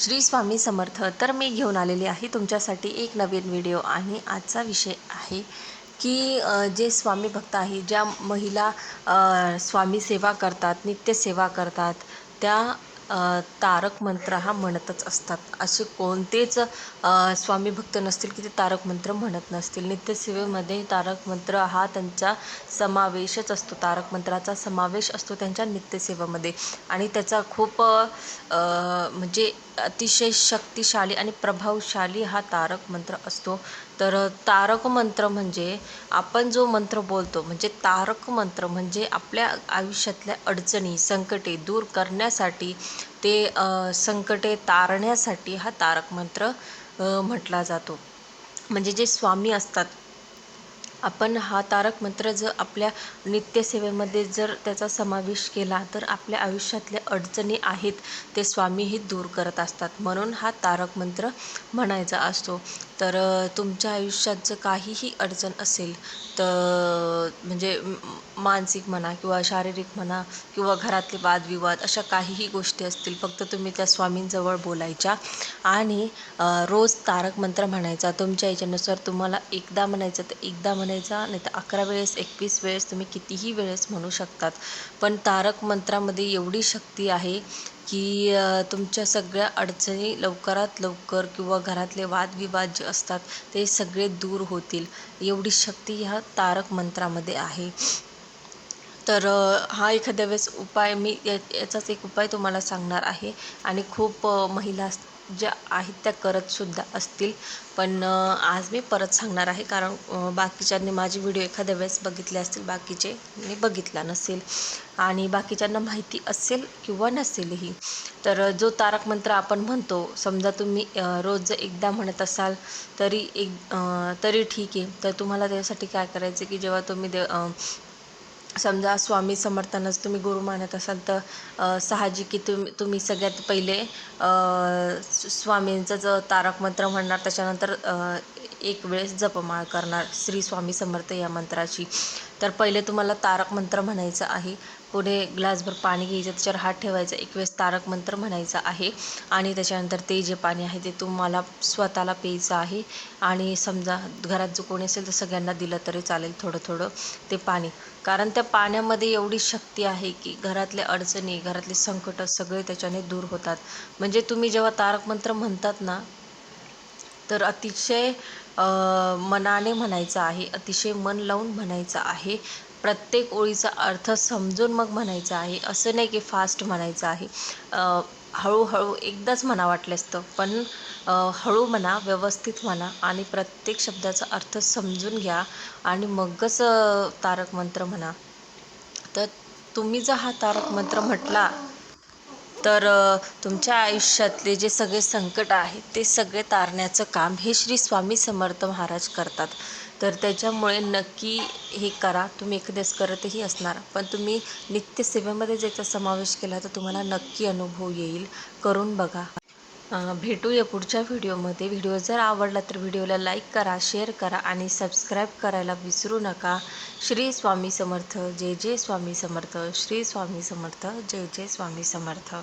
श्री स्वामी समर्थ. तर मी घेऊन आलेली आहे तुमच्यासाठी एक नवीन व्हिडिओ आणि आजचा विषय आहे की जे स्वामी भक्त आहे ज्या महिला स्वामी सेवा करतात नित्यसेवा करतात त्या तारक मंत्र हा म्हणतच असतात. असे कोणतेच स्वामी भक्त नसतील की ते तारक मंत्र म्हणत नसतील. नित्यसेवेमध्ये तारक मंत्र हा त्यांचा समावेशच असतो. तारक मंत्राचा समावेश असतो त्यांच्या नित्यसेवेमध्ये आणि त्याचा खूप म्हणजे अतिशय शक्तिशाली आणि प्रभावशाली हा तारक मंत्र असतो. तर तारक मंत्र म्हणजे आपण जो मंत्र बोलतो म्हणजे तारक मंत्र म्हणजे आपल्या आयुष्यातल्या अडचणी संकटे दूर करण्यासाठी ते संकटे तारण्यासाठी हा तारक मंत्र म्हटला जातो. म्हणजे जे स्वामी असतात आपण हा तारक मंत्र जर आपल्या नित्यसेवेमध्ये जर त्याचा समावेश केला तर आपल्या आयुष्यातल्या अडचणी आहेत ते स्वामीही दूर करत असतात. म्हणून हा तारक मंत्र म्हणायचा असतो. तर तुमच्या आयुष्यात जर काहीही अडचण असेल तर म्हणजे मानसिक म्हणा किंवा शारीरिक म्हणा किंवा घरातले वादविवाद अशा काहीही गोष्टी असतील फक्त तुम्ही त्या स्वामींजवळ बोलायच्या. आणि रोज तारक मंत्र म्हणायचा. तुमच्या याच्यानुसार तुम्हाला एकदा म्हणायचं तर एकदा म्हणा नाही तर अकरा वेळेस एकवीस वेळेस तुम्ही कितीही वेळेस म्हणू शकतात. पण तारक मंत्रामध्ये एवढी शक्ती आहे की तुमच्या सगळ्या अडचणी लवकरात लवकर किंवा घरातले वादविवाद जे असतात ते सगळे दूर होतील. एवढी शक्ती ह्या तारक मंत्रामध्ये आहे. तर हा एखाद्या वेळेस उपाय मी या याचाच एक उपाय तुम्हाला सांगणार आहे. आणि खूप महिला ज्या आहेत त्या करतसुद्धा असतील. पण आज मी परत सांगणार आहे. कारण बाकीच्यांनी माझे व्हिडिओ एखाद्या वेळेस बघितले असतील बाकीचे मी बघितला नसेल. आणि बाकीच्यांना माहिती असेल किंवा नसेलही. तर जो तारक मंत्र आपण म्हणतो समजा तुम्ही रोज जर एकदा म्हणत असाल तरी एक तरी ठीक आहे. तर तुम्हाला त्यासाठी काय करायचं की जेव्हा तुम्ही दे समजा स्वामी समर्थांनाच तुम्ही गुरु मानत असाल तर अ, साहजिक की तुम्ही तुम्ही सगळ्यात पहिले स्वामींचं तारक मंत्र म्हणणार त्याच्यानंतर एक वेळेस जपमाळ करणार श्री स्वामी समर्थ या मंत्राची. तर पहिले तुम्हाला तारक मंत्र म्हणायचं आहे. पुढे ग्लासभर पाणी घ्यायचं त्याच्यावर हात ठेवायचा एक वेळेस तारक मंत्र म्हणायचा आहे. आणि त्याच्यानंतर ते जे पाणी आहे ते तुम्हाला स्वतःला प्यायचं आहे. आणि समजा घरात जो कोणी असेल तर सगळ्यांना दिलं तरी चालेल थोडं थोडं ते पाणी. कारण त्या पाण्यामध्ये एवढी शक्ती आहे की घरातल्या अडचणी घरातले संकट सगळे त्याच्याने दूर होतात. म्हणजे तुम्ही जेव्हा तारक मंत्र म्हणतात ना तर अतिशय मनाने म्हणायचं आहे अतिशय मन लावून म्हणायचं आहे. प्रत्येक ओळीचा अर्थ समजून मग म्हणायचा आहे. असं नाही की फास्ट म्हणायचं आहे. हळूहळू एकदाच म्हणा वाटल्यास तर पण हळू म्हणा व्यवस्थित म्हणा आणि प्रत्येक शब्दाचा अर्थ समजून घ्या आणि मगच तारक मंत्र म्हणा. तर तुम्ही जर हा तारक मंत्र म्हटला तर तुमच्या आयुष्यातले जे सगळे संकट आहेत ते सगळे तारण्याचं काम हे श्री स्वामी समर्थ महाराज करतात. तर त्याच्यामुळे नक्की हे करा. तुम्ही एखाद्यास करतही असणार. पण तुम्ही नित्यसेवेमध्ये ज्याचा समावेश केला तर तुम्हाला नक्की अनुभव येईल. करून बघा. भेटूया पुढच्या व्हिडिओमध्ये. व्हिडिओ जर आवडला तर व्हिडिओला लाईक करा शेअर करा आणि सबस्क्राईब करायला विसरू नका. श्री स्वामी समर्थ. जय जय स्वामी समर्थ. श्री स्वामी समर्थ. जय जय स्वामी समर्थ.